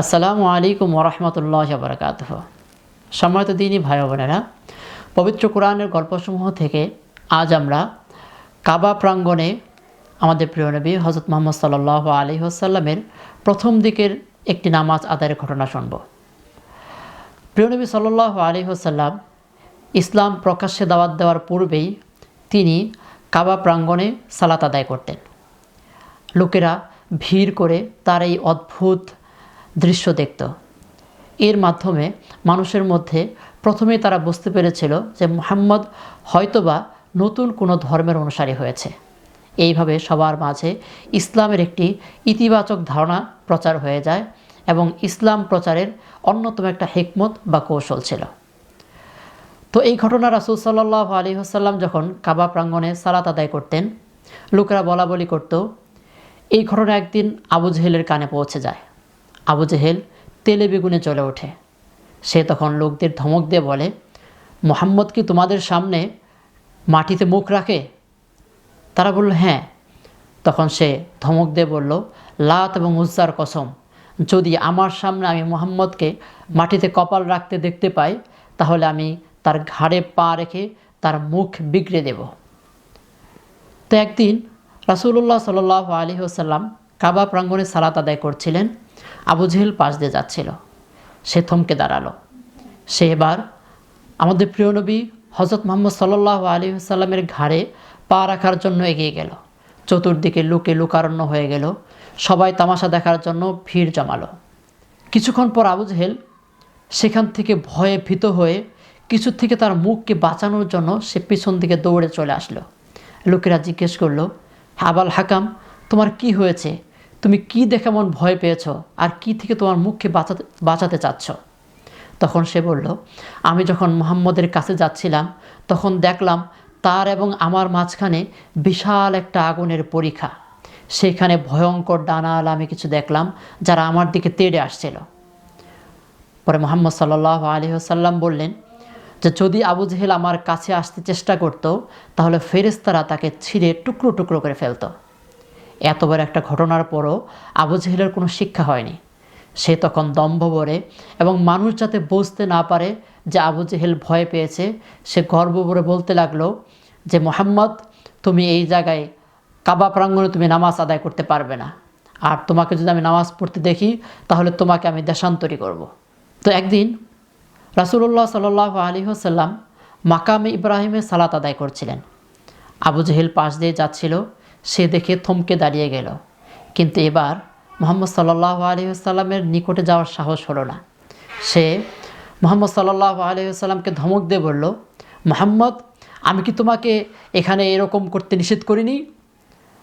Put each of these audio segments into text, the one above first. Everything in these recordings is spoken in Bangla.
আসসালামু আলাইকুম ওরহমতুল্লাহ বরকাত সম্মানিত দিনই ভাই বোনেরা, পবিত্র কোরআনের গল্পসমূহ থেকে আজ আমরা কাবা প্রাঙ্গণে আমাদের প্রিয় নবী হজরত মোহাম্মদ সাল্লাহ আলী আসাল্লামের প্রথম দিকের একটি নামাজ আদায়ের ঘটনা শুনব। প্রিয় নবী সাল্লাহ আলী আসাল্লাম ইসলাম প্রকাশ্যে দাওয়াত দেওয়ার পূর্বেই তিনি কাবা প্রাঙ্গণে সালাত আদায় করতেন। লোকেরা ভিড় করে তার এই অদ্ভুত দৃশ্য দেখত। এর মাধ্যমে মানুষের মধ্যে প্রথমেই তারা বুঝতে পেরেছিল যে মুহাম্মদ হয়তোবা নতুন কোনো ধর্মের অনুসারী হয়েছে। এইভাবে সবার মাঝে ইসলামের একটি ইতিবাচক ধারণা প্রচার হয়ে যায় এবং ইসলাম প্রচারের অন্যতম একটা হেকমত বা কৌশল ছিল। তো এই ঘটনা রাসুল সাল্লাহ আলী হাসাল্লাম যখন কাবা প্রাঙ্গণে সালাত আদায় করতেন, লোকেরা বলা বলি করত, এই ঘটনা একদিন আবু জেহেলের কানে পৌঁছে যায়। আবু জেহেল তেলে বেগুনে চলে ওঠে। সে তখন লোকদের ধমক দিয়ে বলে, মোহাম্মদ কি তোমাদের সামনে মাটিতে মুখ রাখে? তারা বলল হ্যাঁ। তখন সে ধমক দিয়ে বলল, লাত এবং উজ্জার কসম, যদি আমার সামনে আমি মোহাম্মদকে মাটিতে কপাল রাখতে দেখতে পাই, তাহলে আমি তার ঘাড়ে পা রেখে তার মুখ বিগড়ে দেব। তো একদিন রাসুল্লাহ সাল আলী আসাল্লাম কাবা প্রাঙ্গণে সালাত আদায় করছিলেন। আবু জেহেল পাশ দিয়ে যাচ্ছিল। সে থমকে দাঁড়াল। সে এবার আমাদের প্রিয় নবী হজরত মোহাম্মদ সাল্লাহ আলী সাল্লামের ঘাড়ে পা রাখার জন্য এগিয়ে গেল। চতুর্দিকে লুকে লুকারণ্য হয়ে গেল। সবাই তামাশা দেখার জন্য ভিড় জমালো। কিছুক্ষণ পর আবু জেহেল সেখান থেকে ভয়ে ভীত হয়ে কিছু থেকে তার মুখকে বাঁচানোর জন্য সে পিছন দিকে দৌড়ে চলে আসলো। লোকেরা জিজ্ঞেস করল আবাল হাকাম, তোমার কি হয়েছে? তুমি কি দেখে এমন ভয় পেয়েছ? আর কি থেকে তোমার মুখকে বাঁচাতে বাঁচাতে চাচ্ছ? তখন সে বলল, আমি যখন মোহাম্মদের কাছে যাচ্ছিলাম, তখন দেখলাম তার এবং আমার মাঝখানে বিশাল একটা আগুনের পরীক্ষা। সেখানে ভয়ঙ্কর ডানাল আমি কিছু দেখলাম যারা আমার দিকে তেড়ে আসছিল। পরে মোহাম্মদ সাল্লাহ আলী আসাল্লাম বললেন, যে যদি আবু জেহেল আমার কাছে আসতে চেষ্টা করত, তাহলে ফেরেস্তারা তাকে ছিঁড়ে টুকরো টুকরো করে ফেলত। এত বড় একটা ঘটনার পরও আবু জেহেলের কোনো শিক্ষা হয়নি। সে তখন দম্ভ ভরে এবং মানুষ যাতে বুঝতে না পারে যে আবু জেহেল ভয় পেয়েছে, সে গর্ব ভরে বলতে লাগল যে, মোহাম্মদ, তুমি এই জায়গায় কাবা প্রাঙ্গণে তুমি নামাজ আদায় করতে পারবে না। আর তোমাকে যদি আমি নামাজ পড়তে দেখি, তাহলে তোমাকে আমি দেশান্তরী করব। তো একদিন রাসুল্লাহ সাল আলী হাসাল্লাম মাকামে ইব্রাহিমের সালাত আদায় করছিলেন। আবু জেহেল পাশ দিয়ে যাচ্ছিল। সে দেখে থমকে দাঁড়িয়ে গেল। কিন্তু এবার মোহাম্মদ সাল্লাহ আলহিহাল্লামের নিকটে যাওয়ার সাহস হলো না। সে মোহাম্মদ সাল্লাহ আলহিহাল্লামকে ধমক দিয়ে বলল, মোহাম্মদ, আমি কি তোমাকে এখানে এরকম করতে নিষেধ করিনি?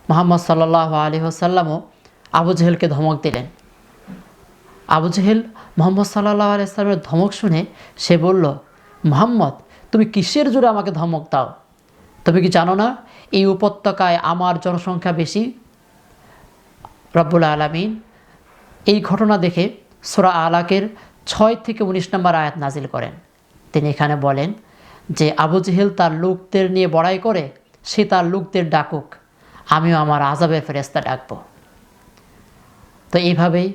মোহাম্মদ সাল্লাহ আলহিহাল্লামও আবু জেহেলকে ধমক দিলেন। আবু জেহেল মোহাম্মদ সাল্লাহ আলাইসলামের ধমক শুনে সে বলল, মোহাম্মদ, তুমি কিসের জোরে আমাকে ধমক দাও? তুমি কি জানো না এই উপত্যকায় আমার জনসংখ্যা বেশি। রব্বুল আলমিন এই ঘটনা দেখে সোরা আলাকের ছয় থেকে উনিশ নম্বর আয়াত নাজিল করেন। তিনি এখানে বলেন যে, আবু জেহেল তার লোকদের নিয়ে বড়াই করে, সে তার লোকদের ডাকুক, আমিও আমার আজাবের ফেরেস্তা ডাকব। তো এইভাবেই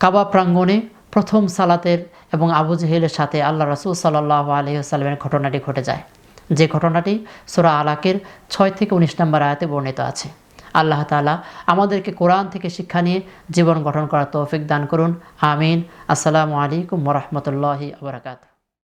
কাবা প্রাঙ্গণে প্রথম সালাতের এবং আবু জেহেলের সাথে আল্লাহ রসুল সাল্লাহ আলহিহাস্লামের ঘটনাটি ঘটে যায়। যে ঘটনাটি সোরা আলাকের ছয় থেকে উনিশ নম্বর আয়াতে বর্ণিত আছে। আল্লাহ তালা আমাদেরকে কোরআন থেকে শিক্ষা নিয়ে জীবন গঠন করার তৌফিক দান করুন। আমিন। আসসালামু আলাইকুম রহমতুল্লাহি আবরাকাত